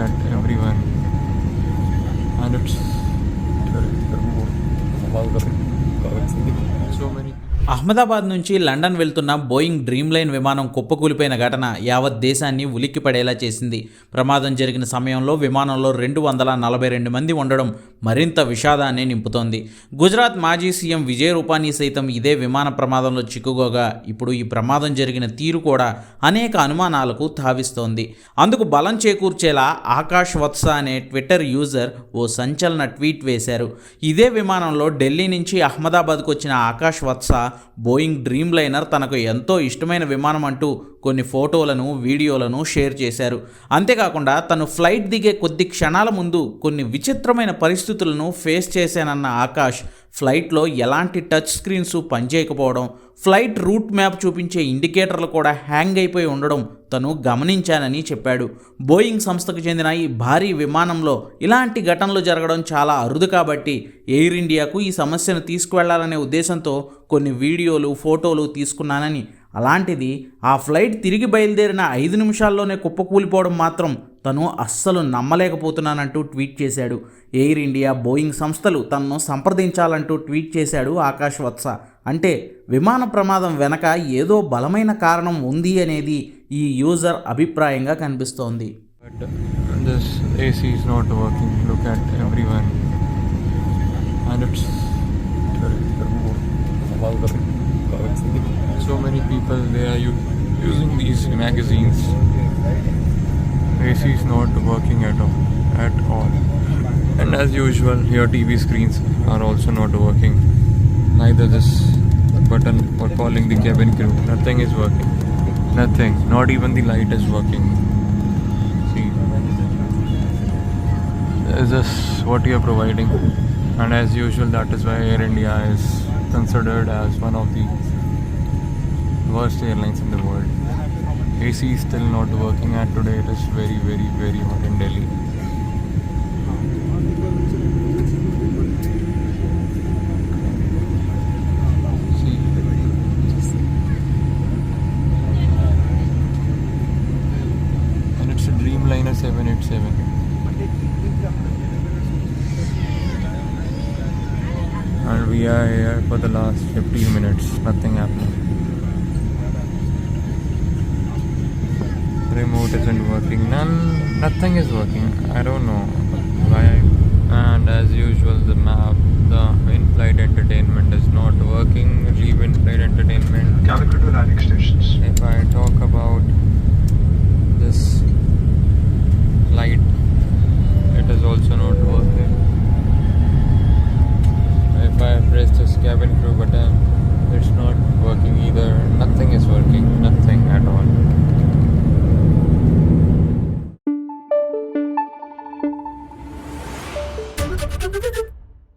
at everyone, and it's Ahmedabad నుంచి London వెళ్తున్న Boeing dream line విమానం కుప్పకూలిపోయిన ఘటన యావత్ దేశాన్ని ఉలిక్కిపడేలా చేసింది. ప్రమాదం జరిగిన సమయంలో విమానంలో రెండు వందల నలభై రెండు మంది ఉండడం మరింత విషాదాన్ని నింపుతోంది. గుజరాత్ మాజీ సీఎం విజయ్ రూపానీ సైతం ఇదే విమాన ప్రమాదంలో చిక్కుకోగా. ఇప్పుడు ఈ ప్రమాదం జరిగిన తీరు కూడా అనేక అనుమానాలకు తావిస్తోంది. అందుకు బలం చేకూర్చేలా ఆకాష్ వత్స అనే ట్విట్టర్ యూజర్ ఓ సంచలన ట్వీట్ వేశారు. ఇదే విమానంలో ఢిల్లీ నుంచి అహ్మదాబాద్కు వచ్చిన ఆకాష్ వత్స బోయింగ్ డ్రీమ్ లైనర్ తనకు ఎంతో ఇష్టమైన విమానం అంటూ కొన్ని ఫోటోలను వీడియోలను షేర్ చేశారు. అంతేకాకుండా తను ఫ్లైట్ దిగే కొద్ది క్షణాల ముందు కొన్ని విచిత్రమైన పరిస్థితులను ఫేస్ చేశానన్న ఆకాష్ ఫ్లైట్లో ఎలాంటి టచ్ స్క్రీన్స్ పనిచేయకపోవడం ఫ్లైట్ రూట్ మ్యాప్ చూపించే ఇండికేటర్లు కూడా హ్యాంగ్ అయిపోయి ఉండడం తను గమనించానని చెప్పాడు. బోయింగ్ సంస్థకు చెందిన ఈ భారీ విమానంలో ఇలాంటి ఘటనలు జరగడం చాలా అరుదు కాబట్టి ఎయిర్ ఇండియాకు ఈ సమస్యను తీసుకువెళ్ళాలనే ఉద్దేశంతో కొన్ని వీడియోలు ఫోటోలు తీసుకున్నానని అలాంటిది ఆ ఫ్లైట్ తిరిగి బయలుదేరిన ఐదు నిమిషాల్లోనే కుప్పకూలిపోవడం మాత్రం తను అస్సలు నమ్మలేకపోతున్నానంటూ ట్వీట్ చేశాడు. ఎయిర్ ఇండియా బోయింగ్ సంస్థలు తనను సంప్రదించాలంటూ ట్వీట్ చేశాడు ఆకాష్ వత్స. అంటే విమాన ప్రమాదం వెనక ఏదో బలమైన కారణం ఉంది అనేది ఈ యూజర్ అభిప్రాయంగా కనిపిస్తోంది. But this so many people they are using these magazines. AC is not working at all, at all. And as usual, your TV screens are also not working. Neither this button for calling the cabin crew. Nothing is working. Nothing. Not even the light is working. See, is this what you are providing? And as usual, that is why Air India is considered as one of the worst airlines in the world. AC is still not working, and today it is very, very, very hot in Delhi. And it's a Dreamliner 787. And we are here for the last 15 minutes, nothing happening. Remote isn't working, none, nothing is working. I don't know why. And as usual, the map, the in-flight entertainment is not working. Leave in-flight entertainment. Calicut to landing stations. If I